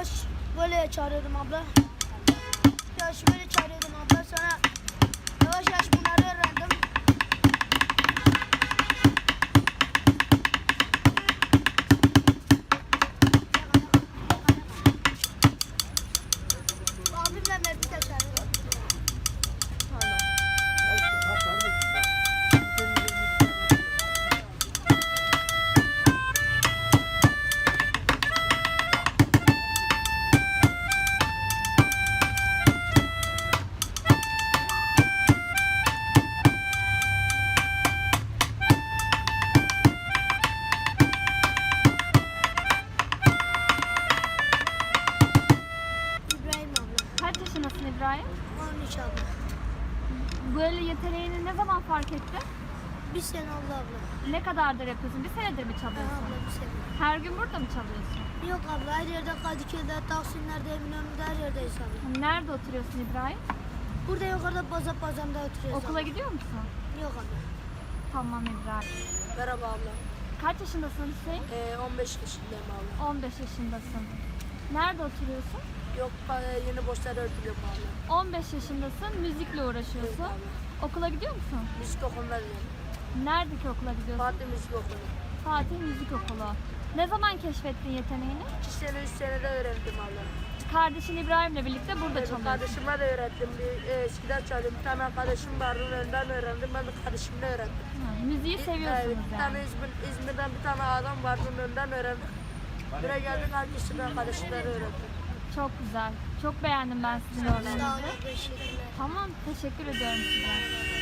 Yavaş böyle çağırıyordum abla. Yavaş böyle çağırıyordum abla. Sonra Kaç yaşındasın İbrahim? 13 abla. Böyle yeteneğini ne zaman fark ettin? Bir sene oldu abla. Ne kadardır yapıyorsun? Bir senedir mi Ha, çalıyorsun? abla bir sene. Her gün burada mı çalıyorsun? Yok abla her yerde Kadıköy'de, Taksimler'de, Eminönü'nde her yerdeyiz abla. Nerede oturuyorsun İbrahim? Burada yukarıda Bazap Bazan'da oturuyoruz Okula abla. gidiyor musun? Yok abla. Tamam İbrahim. Merhaba abla. Kaç yaşındasın Hüseyin? Ee, 15 yaşındayım abla. 15 yaşındasın. Nerede oturuyorsun? Yok yeni boşlar örtülüyorum abla. 15 yaşındasın, müzikle uğraşıyorsun. Evet. Okula gidiyor musun? Müzik okuluna gidiyorum. Neredeki okula gidiyorsun? Fatih Müzik Okulu. Fatih Müzik Okulu. Ne zaman keşfettin yeteneğini? 2 sene 3 senede öğrendim abla. Kardeşin İbrahim'le birlikte burada Benim çalıyorsun. kardeşime de öğrettim. Bir, e, eskiden çalıyordum. Bir tane arkadaşım vardı. Ondan öğrendim. Ben de kardeşimle öğrendim. Ha, müziği Evet, seviyorsunuz bir tane yani. İzmir, İzmir'den bir tane adam vardı. Ondan öğrendim. Buraya geldik herkesin arkadaşları öğrendim. Çok güzel. Çok beğendim ben sizin. Teşekkürler. Tamam, teşekkür ediyorum size.